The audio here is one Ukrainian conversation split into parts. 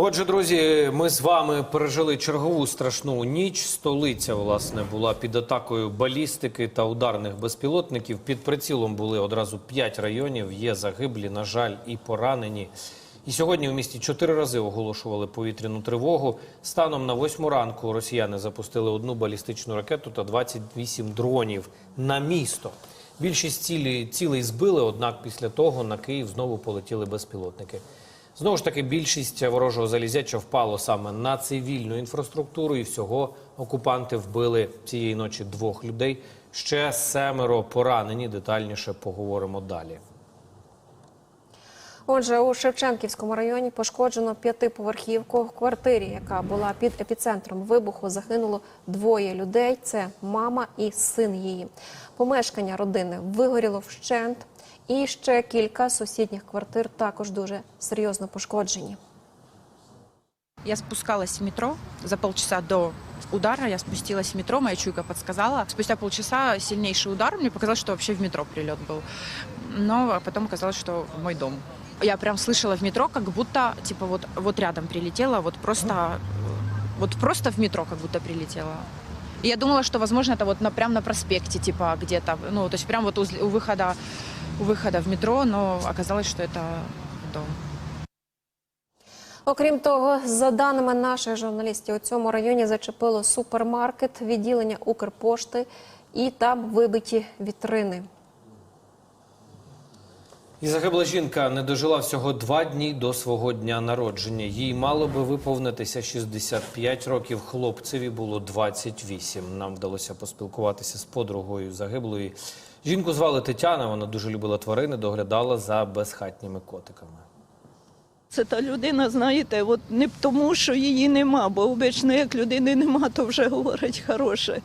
Отже, друзі, ми з вами пережили чергову страшну ніч. Столиця, власне, була під атакою балістики та ударних безпілотників. Під прицілом були одразу п'ять районів. Є загиблі, на жаль, і поранені. І сьогодні у місті чотири рази оголошували повітряну тривогу. Станом на восьму ранку росіяни запустили одну балістичну ракету та 28 дронів на місто. Більшість цілі, цілей збили, однак після того на Київ знову полетіли безпілотники. Знову ж таки, більшість ворожого залізяча впало саме на цивільну інфраструктуру, і всього окупанти вбили цієї ночі двох людей. Ще семеро поранені. Детальніше поговоримо далі. Отже, у Шевченківському районі пошкоджено п'ятиповерхівку. В квартирі, яка була під епіцентром вибуху, загинуло двоє людей. Це мама і син її. Помешкання родини вигоріло вщент, і ще кілька сусідніх квартир також дуже серйозно пошкоджені. Я спускалась в метро за полчаса до удара. Я спустилась в метро, моя чуйка подсказала. Спустя полчаса сильнейший удар. Мне показалось, что вообще в метро прилет был. Но потом оказалось, что в мой дом. Я прям слышала в метро, как будто типа вот, вот рядом прилетело, вот просто, э, вот просто в метро как будто прилетело. И я думала, что, возможно, это вот на, прям на проспекте, типа где-то, ну, то есть прям вот у, у выхода, у выхода в метро, но оказалось, что это дом. Окрім того, за даними наших журналістів, у цьому районі зачепило супермаркет, відділення Укрпошти, і там вибиті вітрини. І загибла жінка не дожила всього два дні до свого дня народження. Їй мало би виповнитися 65 років. Хлопцеві було 28. Нам вдалося поспілкуватися з подругою загиблої. Жінку звали Тетяна. Вона дуже любила тварини, доглядала за безхатніми котиками. Це та людина, знаєте, от не тому, що її нема, бо обично, як людини нема, то вже говорить хороше.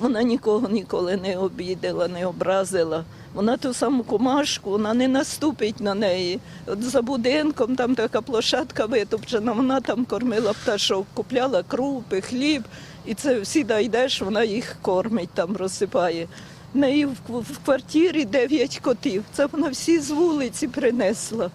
Вона нікого ніколи не обідала, не образила. Вона ту саму комашку, вона не наступить на неї. От за будинком там така площадка витопчена, вона там кормила пташок, купляла крупи, хліб, і це всі йдеш, вона їх кормить, там розсипає. В неї в квартирі дев'ять котів. Це вона всі з вулиці принесла.